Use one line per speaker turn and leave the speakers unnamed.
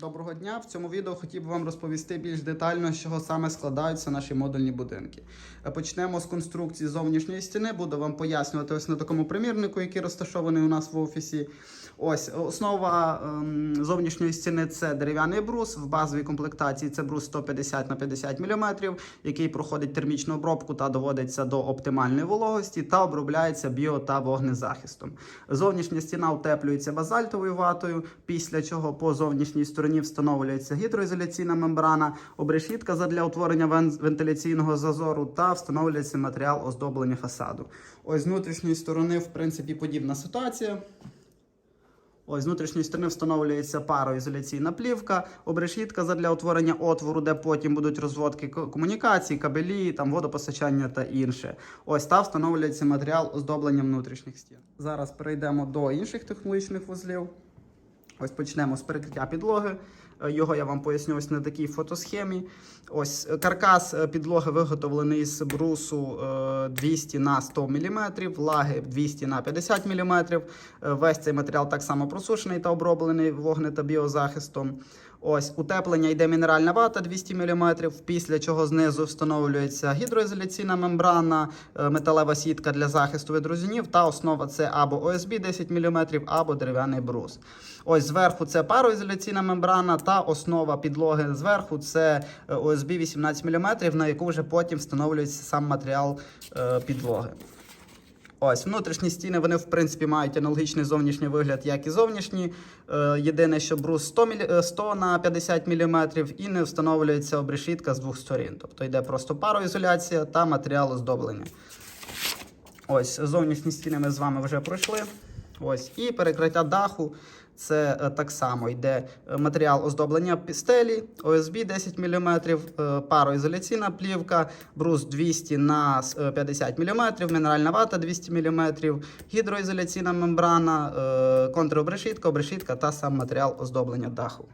Доброго дня! В цьому відео хотів би вам розповісти більш детально, з чого саме складаються наші модульні будинки. Е, Почнемо з конструкції зовнішньої стіни. Буду вам пояснювати ось на такому примірнику, який розташований у нас в офісі. Ось основа ем, зовнішньої стіни це дерев'яний брус. В базовій комплектації це брус 150 на 50 мм, який проходить термічну обробку та доводиться до оптимальної вологості та обробляється біо та вогнезахистом. Зовнішня стіна утеплюється базальтовою ватою, після чого по зовнішній стороні встановлюється гідроізоляційна мембрана, обрешітка задля утворення вен- вентиляційного зазору та встановлюється матеріал оздоблення фасаду. Ось з внутрішньої сторони, в принципі, подібна ситуація. Ось з внутрішньої сторони встановлюється пароізоляційна плівка, обрешітка задля утворення отвору, де потім будуть розводки комунікацій, кабелі, там водопостачання та інше. Ось та встановлюється матеріал оздоблення внутрішніх стін. Зараз перейдемо до інших технологічних вузлів. Ось почнемо з перекриття підлоги. Е, Його я вам поясню ось на такій фотосхемі. Ось е, каркас е, підлоги виготовлений з брусу е, 200 на 100 мм, лаги 200 на 50 мм. Весь цей матеріал так само просушений та оброблений вогне та біозахистом. Ось утеплення йде мінеральна вата 200 мм, після чого знизу встановлюється гідроізоляційна мембрана, металева сітка для захисту від розінів, та основа це або ОСБ 10 мм, або дерев'яний брус. Ось зверху це пароізоляційна мембрана, та основа підлоги зверху це е, ОСБ 18 мм, на яку вже потім встановлюється сам матеріал е, підлоги. Ось внутрішні стіни вони в принципі мають аналогічний зовнішній вигляд, як і зовнішні. Е, єдине, що брус 100, мілі... е, 100 на 50 мм і не встановлюється обрешітка з двох сторін. Тобто йде просто пароізоляція та матеріал оздоблення. Ось зовнішні стіни ми з вами вже пройшли. Ось і перекриття даху. Це е, так само йде е, матеріал оздоблення пістелі, ОСБ 10 мм, е, пароізоляційна плівка, брус 200 на е, 50 мм, мінеральна вата 200 мм, гідроізоляційна мембрана, е, контробрешітка, обрешітка та сам матеріал оздоблення даху.